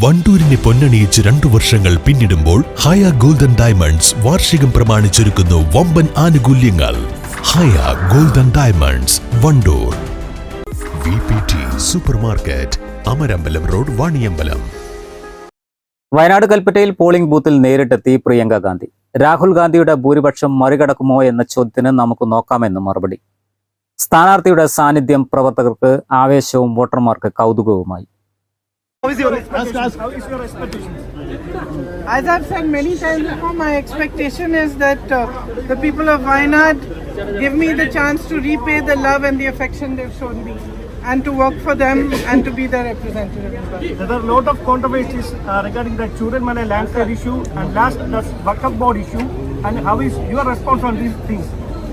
വണ്ടൂരിനെ പൊന്നണിയിച്ച് രണ്ടു വർഷങ്ങൾ പിന്നിടുമ്പോൾ ഹയ ഗോൾഡൻ ഡയമണ്ട്സ് വാർഷികം പ്രമാണിച്ചൊരുക്കുന്നു വമ്പൻ ആനുകൂല്യങ്ങൾ. Haya golden diamonds Wandoor. Super market Amarambalam road Vaniyambalam. Wayanad കൽപ്പറ്റയിൽ പോളിംഗ് ബൂത്തിൽ നേരിട്ടെത്തി പ്രിയങ്ക ഗാന്ധി. രാഹുൽ ഗാന്ധിയുടെ ഭൂരിപക്ഷം മറികടക്കുമോ എന്ന ചോദ്യത്തിന് നമുക്ക് നോക്കാമെന്ന് മറുപടി. സ്ഥാനാർത്ഥിയുടെ സാന്നിധ്യം പ്രവർത്തകർക്ക് ആവേശവും വോട്ടർമാർക്ക് കൗതുകവുമായി. As I've said many times before, my expectation is that uh, the people of Wayanad give me the chance to repay the love and the affection they've shown me and to work for them and to be their representative. There are a lot of controversies uh, regarding the Churanmala landslide issue and last the Wakaf board issue and how is your response on these things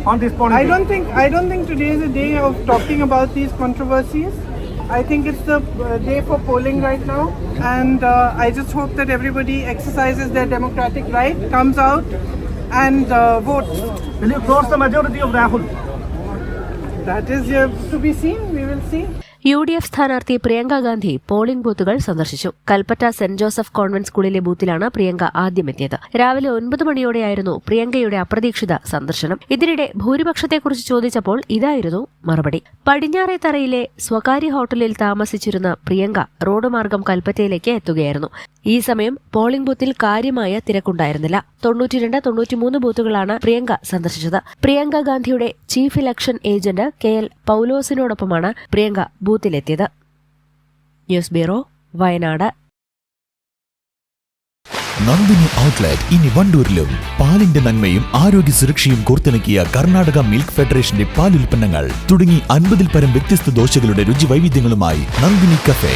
on this point? I don't think I don't think today is a day of talking about these controversies. I think it's the uh, day for polling right now, and uh, I just hope that everybody exercises their democratic right, comes out, and uh, votes. Will you cross the majority of Rahul? That is uh, to be seen. We will see. U D F സ്ഥാനാർത്ഥി Priyanka Gandhi polling ബൂത്തുകൾ സന്ദർശിച്ചു. Kalpetta saint Joseph convent സ്കൂളിലെ ബൂത്തിലാണ് പ്രിയങ്ക ആദ്യമെത്തിയത്. രാവിലെ ഒൻപത് മണിയോടെയായിരുന്നു പ്രിയങ്കയുടെ അപ്രതീക്ഷിത സന്ദർശനം. ഇതിനിടെ ഭൂരിപക്ഷത്തെക്കുറിച്ച് ചോദിച്ചപ്പോൾ ഇതായിരുന്നു മറുപടി. പടിഞ്ഞാറേത്തറയിലെ സ്വകാര്യ ഹോട്ടലിൽ താമസിച്ചിരുന്ന പ്രിയങ്ക റോഡ് മാർഗം കൽപ്പറ്റയിലേക്ക് എത്തുകയായിരുന്നു. ഈ സമയം പോളിംഗ് ബൂത്തിൽ കാര്യമായ തിരക്കുണ്ടായിരുന്നില്ല. തൊണ്ണൂറ്റിരണ്ട് തൊണ്ണൂറ്റിമൂന്ന് ബൂത്തുകളാണ് പ്രിയങ്ക സന്ദർശിച്ചത്. പ്രിയങ്ക ഗാന്ധിയുടെ chief election agent K L പൗലോസിനോടൊപ്പമാണ് Priyanka ബൂത്തിലെത്തിയത്. News bureau Wayanad. Nandini outlet ഇനി വണ്ടൂരിലും. പാലിന്റെ നന്മയും ആരോഗ്യ സുരക്ഷയും കോർത്തിണക്കിയ കർണാടക മിൽക്ക് ഫെഡറേഷന്റെ പാൽ ഉൽപ്പന്നങ്ങൾ തുടങ്ങി അൻപതിൽ പരം വ്യത്യസ്ത ദോശകളുടെ രുചി വൈവിധ്യങ്ങളുമായി നന്ദിനി കഫേ.